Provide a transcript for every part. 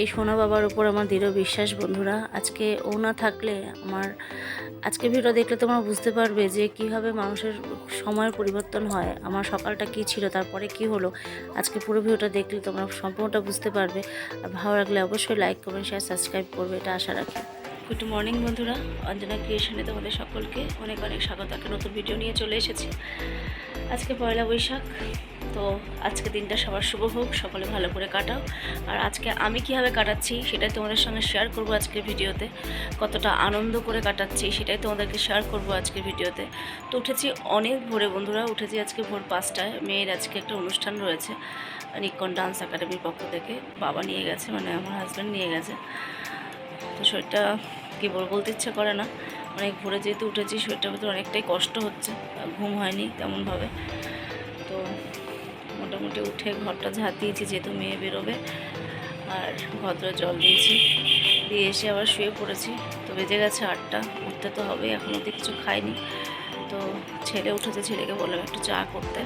এই সোনা বাবার উপর আমার দৃঢ় বিশ্বাস, বন্ধুরা। আজকে ও না থাকলে আমার, আজকে ভিডিও দেখলে তোমরা বুঝতে পারবে যে কীভাবে মানুষের সময়ের পরিবর্তন হয়, আমার সকালটা কি ছিল, তারপরে কি হলো। আজকে পুরো ভিডিওটা দেখলে তোমরা সম্পূর্ণটা বুঝতে পারবে। আর ভালো লাগলে অবশ্যই লাইক কমেন্ট শেয়ার সাবস্ক্রাইব করবে, এটা আশা রাখি। গুড মর্নিং বন্ধুরা। অঞ্জনা ক্রিয়েশনে তোমাদের সকলকে অনেক অনেক স্বাগত। একটা নতুন ভিডিও নিয়ে চলে এসেছি। আজকে পয়লা বৈশাখ, তো আজকে দিনটা সবার শুভ হোক, সকলে ভালো করে কাটাও। আর আজকে আমি কীভাবে কাটাচ্ছি, সেটাই তোমাদের সঙ্গে শেয়ার করব আজকের ভিডিওতে। কতটা আনন্দ করে কাটাচ্ছি, সেটাই তোমাদেরকে শেয়ার করব আজকের ভিডিওতে। তো উঠেছি অনেক ভোরে, বন্ধুরা। উঠেছি আজকে ভোর পাঁচটায়। মেয়ের আজকে একটা অনুষ্ঠান রয়েছে, নিকন ডান্স একাডেমির পক্ষ থেকে। বাবা নিয়ে গেছে মানে আমার হাজব্যান্ড নিয়ে গেছে। তো শরীরটা কী বল বলতে ইচ্ছে করে না। অনেক ভোরে যেহেতু উঠেছি শরীরটার ভিতরে অনেকটাই কষ্ট হচ্ছে। ঘুম হয়নি তেমনভাবে। তো মোটামুটি উঠে ঘরটা ঝাঁট দিয়েছি যেহেতু মেয়ে বেরোবে। আর ভদ্র জল দিয়েছি। দিয়ে এসে আবার শুয়ে পড়েছি। তো বেজে গেছে আটটা। উঠতে তো হবে এখন অব্দি কিছু খাইনি। তো ছেলে উঠেছে, ছেলেকে বললাম একটু চা করতে।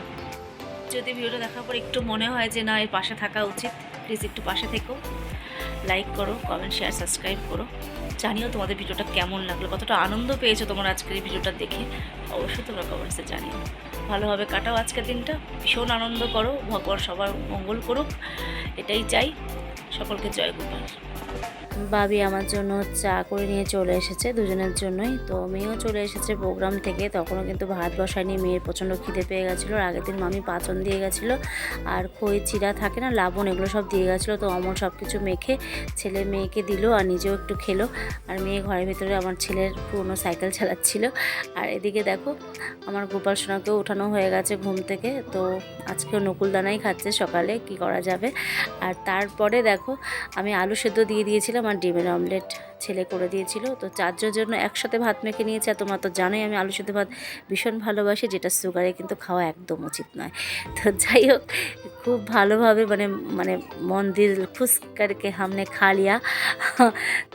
যদি ভিডিওটা দেখার পর একটু মনে হয় যে না এর পাশে থাকা উচিত প্লিজ একটু পাশে থেকো। লাইক করো কমেন্ট শেয়ার সাবস্ক্রাইব করো। জানিও তোমাদের ভিডিওটা কেমন লাগল, কতটা আনন্দ পেয়েছ তোমরা আজকের এই ভিডিওটা দেখে। অবশ্যই তোমরা কমেন্টসে জানিও। ভালোভাবে কাটাও আজকের দিনটা। ভীষণ আনন্দ করো, ভগবান সবার মঙ্গল করুক। এটাই চাই। সকলকে জয় গোপাল বাবি আমার জন্য চা করে নিয়ে চলে এসেছে, দুজনের জন্যই। তো মেয়েও চলে এসেছে প্রোগ্রাম থেকে, তখনও কিন্তু ভাত বসায়নি, মেয়ের প্রচণ্ড খিদে পেয়ে গেছিল আগের দিন মামি পাচন দিয়ে গেছিল, আর খই, চিরা থাকে না, লাবণ এগুলো সব দিয়ে গেছিল, তো অমন সব কিছু মেখে ছেলে মেয়েকে দিল আর নিজেও একটু খেলো, আর মেয়ে ঘরের ভিতরে আমার ছেলের পুরনো সাইকেল চালাচ্ছিল। আর এদিকে দেখো, আমার গোপাল সোনাকেও ওঠানো হয়ে গেছে ঘুম থেকে, তো আজকেও নকুলদানাই খাচ্ছে সকালে, কি করা যাবে? আর তারপরে দেখো, আমি আলু সেদ্ধ দিয়ে দিয়েছিলাম আর ডিমের অমলেট ছেলে করে দিয়েছিল। তো চারজনের জন্য একসাথে ভাত মেখে নিয়েছে। আর তোমরা তো জানোই, আমি আলু সেদ্ধ ভাত ভীষণ ভালোবাসি, যেটা সুগারে কিন্তু খাওয়া একদম উচিত নয়। তো যাই হোক খুব ভালোভাবে মানে মানে মন্দির ফুসকারকে হামনে খা লিয়া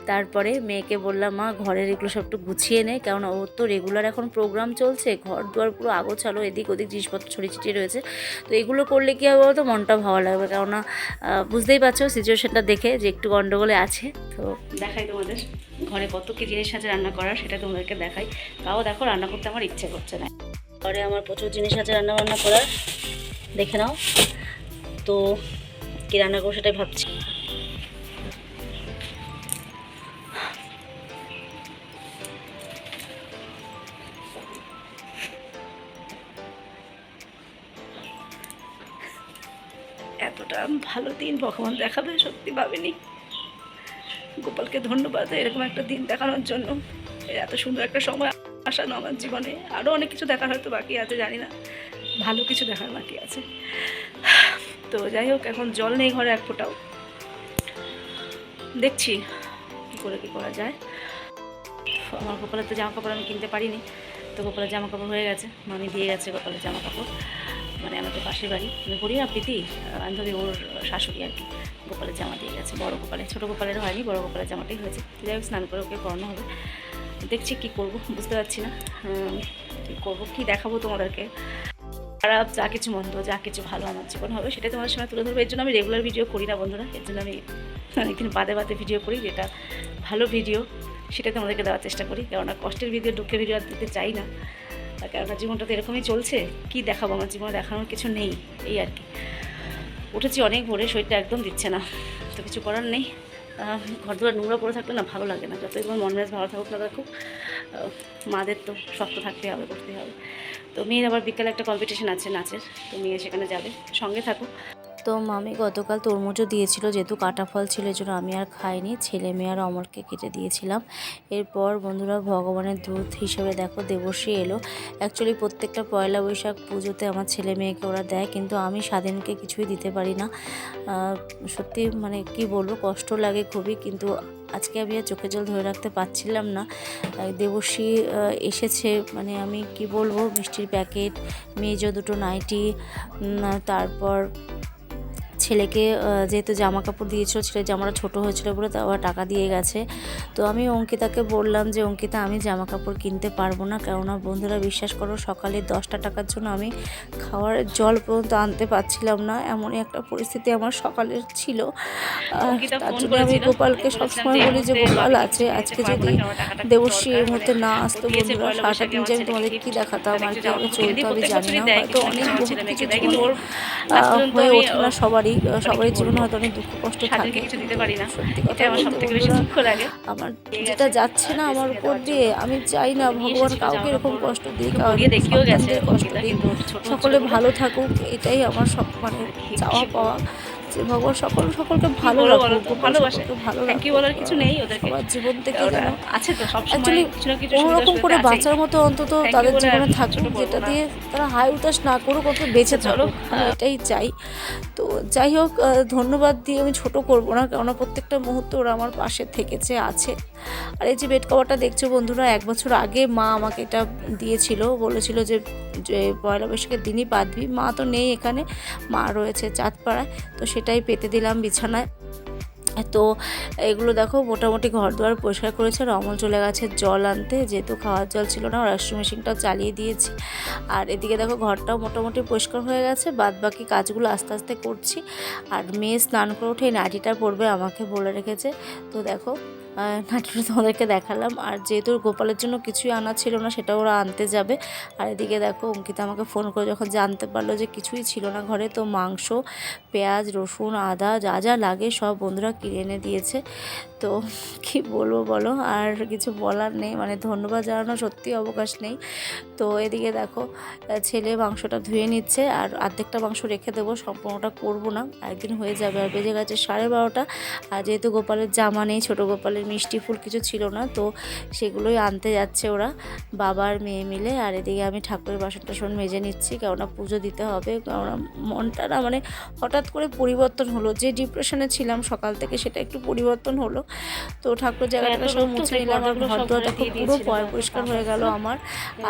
তারপরে মেয়েকে বললাম মা ঘরের এগুলো সব একটু গুছিয়ে নে কারণ ওর তো রেগুলার এখন প্রোগ্রাম চলছে ঘর দুয়ার পুরো আগোছালো এদিক ওদিক জিনিসপত্র ছড়িয়ে ছিটিয়ে রয়েছে। তো এগুলো করলে কী হবে বলতো মনটা ভালো লাগবে কেননা বুঝতেই পারছ সিচুয়েশনটা দেখে যে একটু গন্ডগোলে আছে তো দেখাই তোমাদের ঘরে কত কী জিনিস আছে রান্না করার সেটা তোমাদেরকে দেখাই। তাও দেখো রান্না করতে আমার ইচ্ছে করছে না। ঘরে আমার প্রচুর জিনিস আছে রান্না বান্না করার দেখে নাও। তো কী রান্না করব সেটাই ভাবছি। এতটা ভালো দিন ভগবান দেখাবে, সত্যি ভাবিনি। গোপালকে ধন্যবাদ এরকম একটা দিন দেখানোর জন্য। এত সুন্দর একটা সময় আসানো আমার জীবনে। আরও অনেক কিছু দেখার হয়তো বাকি আছে, জানি না। ভালো কিছু দেখার বাকি আছে। তো যাই হোক, এখন জল নেই ঘরে, এক ফোঁটাও। দেখছি কী করে কী করা যায়। আমার গোপালের তো জামা কাপড় আমি কিনতে পারিনি, তো গোপালের জামা কাপড় হয়ে গেছে, মামি দিয়ে গেছে গোপালের জামা কাপড় মানে আমাদের পাশের বাড়ি আমি করি না প্রীতি বান্ধবী ওর শাশুড়ি আর কি গোপালের জামা দিয়ে গেছে, বড় গোপালের ছোটো গোপালের হয়নি, বড় গোপালের জামাটাই হয়েছে। যাই হোক, স্নান করে ওকে পরানো হবে। দেখছি কি করব, বুঝতে পারছি না কি করব, কী দেখাবো তোমাদেরকে। খারাপ, যা কিছু মন্দ, যা কিছু ভালো আমার জীবন হবে, সেটাই তোমাদের সঙ্গে তুলে ধরবো। এর জন্য আমি রেগুলার ভিডিও করি না বন্ধুরা। এর জন্য আমি অনেকদিন বাদে বাদে ভিডিও করি, যেটা ভালো ভিডিও সেটা তোমাদেরকে দেওয়ার চেষ্টা করি। কেননা কষ্টের ভিডিও দুঃখের ভিডিও আর দিতে চাই না। কেননা জীবনটা তো এরকমই চলছে, কি দেখাবো? আমার জীবনে দেখানোর কিছু নেই, এই আর কি। উঠেছি অনেক ভোরে, শরীরটা একদম দিচ্ছে না, তো কিছু করার নেই। ঘর দুয়ার নোংরা পড়ে থাকলে না ভালো লাগে না। যতই তোমার মন মেজাজ ভালো থাকুক না থাকুক মাদের তো শক্ত থাকতে হবে করতে হবে। তো মেয়ের আবার বিকালে একটা কম্পিটিশন আছে নাচের, তো মেয়ে সেখানে যাবে, সঙ্গে থাকুক তো মামি গতকাল তরমুজও দিয়েছিল, যেহেতু কাটা ফল ছিল জন্য আমি আর খাইনি। ছেলে মেয়ে আর অমলকে কেটে দিয়েছিলাম। এরপর বন্ধুরা ভগবানের দূত হিসেবে দেখো দেবশ্রী এলো। অ্যাকচুয়ালি প্রত্যেকটা পয়লা বৈশাখ পুজোতে আমার ছেলে মেয়েকে ওরা দেয়, কিন্তু আমি স্বাধীনকে কিছুই দিতে পারি না। সত্যি মানে কি বলব, কষ্ট লাগে খুবই, কিন্তু আজকে আমি আর চোখে জল ধরে রাখতে পারছিলাম না। দেবশ্রী এসেছে মানে আমি কি বলব, মিষ্টির প্যাকেট, মেজো দুটো নাইটি তারপর ছেলেকে যেহেতু জামা কাপড় দিয়েছিল ছেলের জামাটা ছোট হয়েছিল বলে তা ওরা টাকা দিয়ে গেছে। তো আমি অঙ্কিতাকে বললাম যে অঙ্কিতা আমি জামা কাপড় কিনতে পারব না। কেননা বন্ধুরা বিশ্বাস করো সকালে দশটা টাকার জন্য আমি খাওয়ার জল পর্যন্ত আনতে পারছিলাম না। এমনই একটা পরিস্থিতি আমার সকালের ছিল। আর তার জন্য আমি গোপালকে সবসময় বলি যে গোপাল আছে আজকে যদি দেবশ্রী এই দরকার। মুহূর্তে না আসতো বন্ধুরা সারাটা দিন যে আমি তোমাদের কি দেখাতাম আর কি চলতে হবে জানি না হয়তো অনেক বহুত কিছু হয়ে ওঠে না। সবারই। আহ, সবারই জীবনে হয়তো অনেক দুঃখ কষ্ট থাকে। কিছু দিতে পারি না। সত্যি কথা আমার সব থেকে বেশি দুঃখ লাগে। আমার যেটা যাচ্ছে না আমার উপর দিয়ে আমি চাই না ভগবান কাউকে এরকম কষ্ট দিই কাউকে গড়িয়ে গেছে কষ্ট দিই সকলে ভালো। থাকুক এটাই আমার সব মানে চাওয়া পাওয়া। যে ভগবান সকল সকলকে ভালো রাখুক ভালোবাসে। ভালো you বলার কিছু নেই ওদেরকে। সবার জীবন থেকে ওরা যেন আছে তো সব সময় কিছু না কিছু কোনোরকম করে বাঁচার মতো অন্তত তাদের বলে আর জীবনে থাকুক যেটা দিয়ে তারা হাই উতাস না করুক অন্তত বেঁচে থাকুক। এটাই চাই। তো যাই হোক ধন্যবাদ দিয়ে আমি ছোট করব না কেননা প্রত্যেকটা মুহূর্ত ওরা আমার পাশে থেকেছে আছে। আর এই যে বেড কভারটা দেখছ বন্ধুরা, এক বছর আগে মা আমাকে এটা দিয়েছিল। বলেছিল যে পয়লা বৈশাখের দিনই পাতবি মা তো নেই এখানে, মা রয়েছে চাঁদপাড়ায়, তো সেটাই পেতে দিলাম বিছানায়। তো এগুলো দেখো, মোটামুটি ঘর দুয়ার পরিষ্কার করেছে, আর অমল চলে গেছে জল আনতে। যেহেতু খাওয়ার জল ছিল না ওয়াশিং মেশিনটাও চালিয়ে দিয়েছি। আর এদিকে দেখো, ঘরটাও মোটামুটি পরিষ্কার হয়ে গেছে। বাদ বাকি কাজগুলো আস্তে আস্তে করছি। আর মেয়ে স্নান করে উঠে নাটিটা পরবে, আমাকে বলে রেখেছে। তো দেখো নাটিটা তোমাদেরকে দেখালাম। আর যেহেতু গোপালের জন্য কিছুই আনা ছিল না, সেটা ওরা আনতে যাবে। আর এদিকে দেখো, অঙ্কিতা আমাকে ফোন করে যখন জানতে পারল যে কিছুই ছিল না ঘরে, তো মাংস, পেঁয়াজ, রসুন, আদা, যা যা লাগে সব বন্ধুরা কিনে এনে দিয়েছে। তো কি বলব বলো, আর কিছু বলার নেই। মানে ধন্যবাদ জানানো সত্যি অবকাশ নেই। তো এদিকে দেখো ছেলে মাংসটা ধুয়ে নিচ্ছে, আর অর্ধেকটা মাংস রেখে দেবো, সম্পূর্ণটা করব না। একদিন হয়ে যাবে, আর বেজে গেছে সাড়ে বারোটা। আর যেহেতু গোপালের জামা নেই, ছোটো গোপালের মিষ্টি ফুল কিছু ছিল না তো সেগুলোই আনতে যাচ্ছে ওরা বাবা আর মেয়ে মিলে। আর এদিকে আমি ঠাকুরের বাসন টাসন মেজে নিচ্ছি কেননা পুজো দিতে হবে কেননা মনটা না মানে হঠাৎ করে পরিবর্তন হলো। যে ডিপ্রেশনে ছিলাম সকাল থেকে সেটা একটু পরিবর্তন হলো। তো ঠাকুর জায়গাটা সব মুছে নিলাম আর ঘর পুরো পয় পরিষ্কার হয়ে গেল আমার।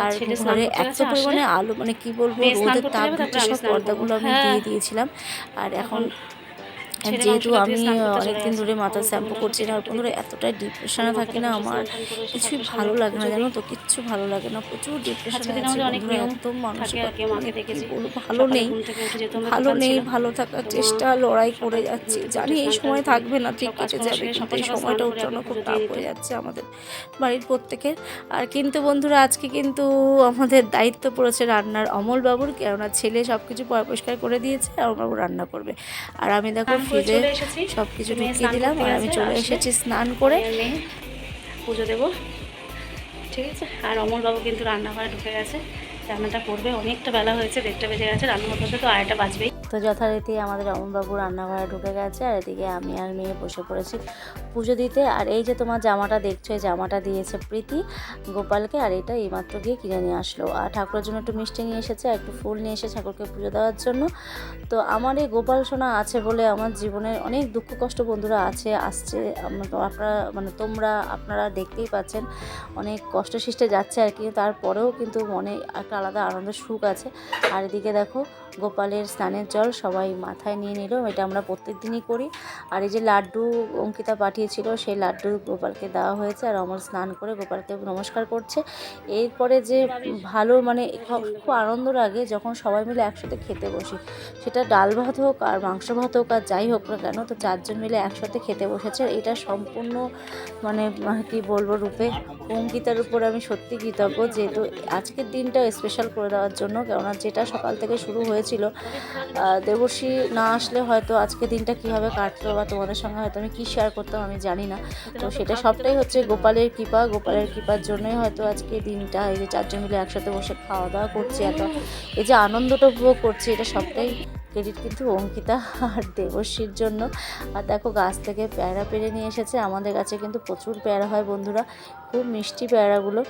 আর ঘরে এত পরিমাণে আলো মানে কি বলব রোদের তাপ সব পর্দাগুলো আমি হ্যাঁ। দিয়ে দিয়েছিলাম। আর এখন যেহেতু আমি অনেকদিন ধরে মাথা আমার শ্যাম্পু করছি না সত্যি বন্ধুরা এতটাই ডিপ্রেশনে থাকি না আমার। কিছুই ভালো লাগে না জানো তো? কিচ্ছু ভালো লাগে না প্রচুর ডিপ্রেশনে দিনে আছি একদম মানসিক আর দেখেছি ভালো নেই। ভালো নেই ভালো থাকার চেষ্টা লড়াই করে যাচ্ছি। জানি এই সময় থাকবে না ঠিক কেটে যাবে কিন্তু এই সময়টা উত্তরণ খুব টাফ হয়ে যাচ্ছে আমাদের বাড়ির প্রত্যেকের আর কিন্তু বন্ধুরা আজকে কিন্তু আমাদের দায়িত্ব পড়েছে রান্নার অমল বাবুর কেননা ছেলে সব কিছু পরিষ্কার করে দিয়েছে আর বাবু রান্না করবে। আর আমি দেখো ফ্রিজে সব কিছু ঢুকিয়ে দিলাম আর আমি চলে এসেছি স্নান করে। পুজো দেবো। ঠিক আছে? আর অমলবাবু কিন্তু রান্নাঘরে ঢুকে গেছে। রান্নাটা করবে। অনেকটা বেলা হয়েছে দেড়টা বেজে গেছে। রান্না করতে করতে তো আড়াইটা বাজবেই। তো যথারীতি আমাদের অমনবাবু রান্নাঘরে ঢুকে গেছে। আর এদিকে আমি আর মেয়ে বসে পড়েছি। পুজো দিতে। আর এই যে তোমার জামাটা দেখছ, এই জামাটা দিয়েছে প্রীতি গোপালকে, আর এটা এইমাত্র গিয়ে কিনে নিয়ে আসলো। আর ঠাকুরের জন্য একটু মিষ্টি নিয়ে এসেছে, আর একটু ফুল নিয়ে এসে ঠাকুরকে পুজো দেওয়ার জন্য। তো আমার এই গোপাল সোনা আছে বলে আমার জীবনে অনেক দুঃখ কষ্ট বন্ধুরা আছে, আসছে। আপনারা মানে তোমরা, আপনারা দেখতেই পাচ্ছেন অনেক কষ্ট সৃষ্টে যাচ্ছে আর কি। তারপরেও কিন্তু মনে একটা আলাদা আনন্দের সুখ আছে। আর এদিকে দেখো, গোপালের স্নানের জল সবাই মাথায় নিয়ে নিল। এটা আমরা প্রত্যেক দিনই করি। আর এই যে লাড্ডু, অঙ্কিতা পাঠিয়েছিল সেই লাড্ডু গোপালকে দেওয়া হয়েছে আর অমর স্নান করে গোপালকে নমস্কার করছে। এরপরে যে ভালো মানে খুব আনন্দ লাগে যখন সবাই মিলে একসাথে খেতে বসি। সেটা ডাল ভাত হোক আর মাংস ভাত হোক আর যাই হোক না কেন, তো চারজন মিলে একসাথে খেতে বসেছে। এটা সম্পূর্ণ মানে কি বলব রূপে অঙ্কিতার উপর আমি সত্যি কৃতজ্ঞ যেহেতু আজকের দিনটা স্পেশাল করে দেওয়ার জন্য, কেননা যেটা সকাল থেকে শুরু হয়েছিল দেবশ্রী না আসলে হয়তো আজকে দিনটা কীভাবে কাটতো বা তোমাদের সঙ্গে হয়তো আমি কী শেয়ার করতাম, আমি জানি না। তো সেটা সবটাই হচ্ছে গোপালের কৃপা। গোপালের কৃপার জন্যই হয়তো আজকে দিনটা এই যে চারজন মিলে একসাথে বসে খাওয়া দাওয়া করছি এত এই যে আনন্দটা উপভোগ করছি এটা সবটাই ক্রেডিট কিন্তু অঙ্কিতা আর দেবশ্রীর জন্য। আর দেখো গাছ থেকে পেয়ারা পেরে নিয়ে এসেছে। আমাদের কাছে কিন্তু প্রচুর পেয়ারা হয় বন্ধুরা। খুব মিষ্টি পেয়ারাগুলো।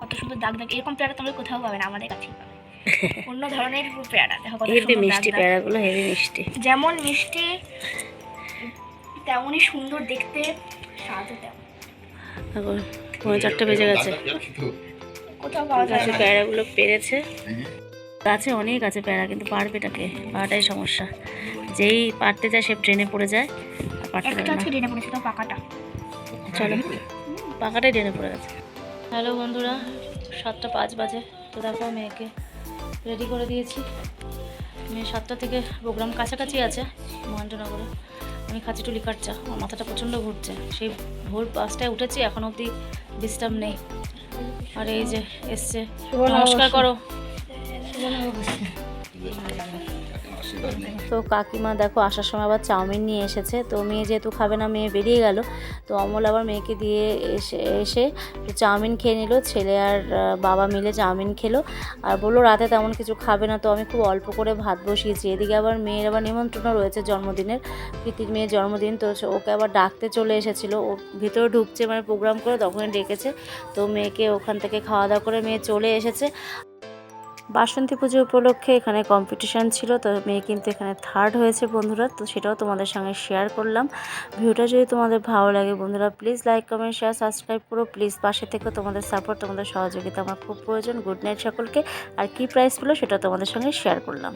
কত সুন্দর দাগ দাগ। এরকম পেয়ারা তোমরা কোথাও পাবে না আমাদের কাছেই পাবে। অন্য ধরনের পেয়ারা দেখো মিষ্টি। পেয়ারাগুলো হেভি মিষ্টি। যেমন মিষ্টি তেমনই সুন্দর দেখতে স্বাদও তেমন। এখন পৌনে চারটে বেজে গেছে। কোথাও পাওয়া যায় গাছে না পেরেছে। গাছে অনেক আছে পেয়ারা কিন্তু পারবে এটাকে। পারাটাই সমস্যা। যেই পারতে যায় সে ট্রেনে পড়ে যায় আর পারতে একটা পারে না। আজকে পড়েছে তো পাকাটা। চলো। পাকাটাই ট্রেনে পড়ে গেছে। হ্যালো বন্ধুরা সাতটা পাঁচ বাজে। তো দেখো মেয়েকে রেডি করে দিয়েছি। সাতটা থেকে প্রোগ্রাম কাছাকাছি আছে মহেন্দ্রনগরে। আমি খাচ্ছি টুলি কাটচা আমার মাথাটা প্রচণ্ড ঘুরছে। সেই ভোর পাঁচটায় উঠেছি এখন অবধি ডিস্টার্ব নেই। আর এই যে এসছে। নমস্কার করো। তো কাকিমা দেখো, আসার সময় আবার চাউমিন নিয়ে এসেছে। তো মেয়ে যেহেতু খাবে না, মেয়ে বেরিয়ে গেল। তো অমল আবার মেয়েকে দিয়ে এসে এসে চাউমিন খেয়ে নিল। ছেলে আর বাবা মিলে চাউমিন খেলো। আর বলল, রাতে তেমন কিছু খাবে না তো, আমি খুব অল্প করে ভাত বসিয়েছি। এদিকে আবার মেয়ের আবার নিমন্ত্রণ রয়েছে জন্মদিনের, প্রীতির মেয়ের জন্মদিন। তো ওকে আবার ডাকতে চলে এসেছিল। ও ভিতরে ঢুকছে মানে প্রোগ্রাম করে তখনই ডেকেছে। তো মেয়েকে ওখান থেকে খাওয়া দাওয়া করে মেয়ে চলে এসেছে। বাসন্তী পুজো উপলক্ষে এখানে কম্পিটিশান ছিল, তো মেয়ে কিন্তু এখানে থার্ড হয়েছে বন্ধুরা, তো সেটাও তোমাদের সঙ্গে শেয়ার করলাম। ভিডিওটা যদি তোমাদের ভালো লাগে বন্ধুরা please like comment share subscribe করো। প্লিজ পাশে থেকে, তোমাদের সাপোর্ট তোমাদের সহযোগিতা আমার খুব প্রয়োজন। গুড নাইট সকলকে, আর কি প্রাইস পেল সেটা তোমাদের সঙ্গে শেয়ার করলাম।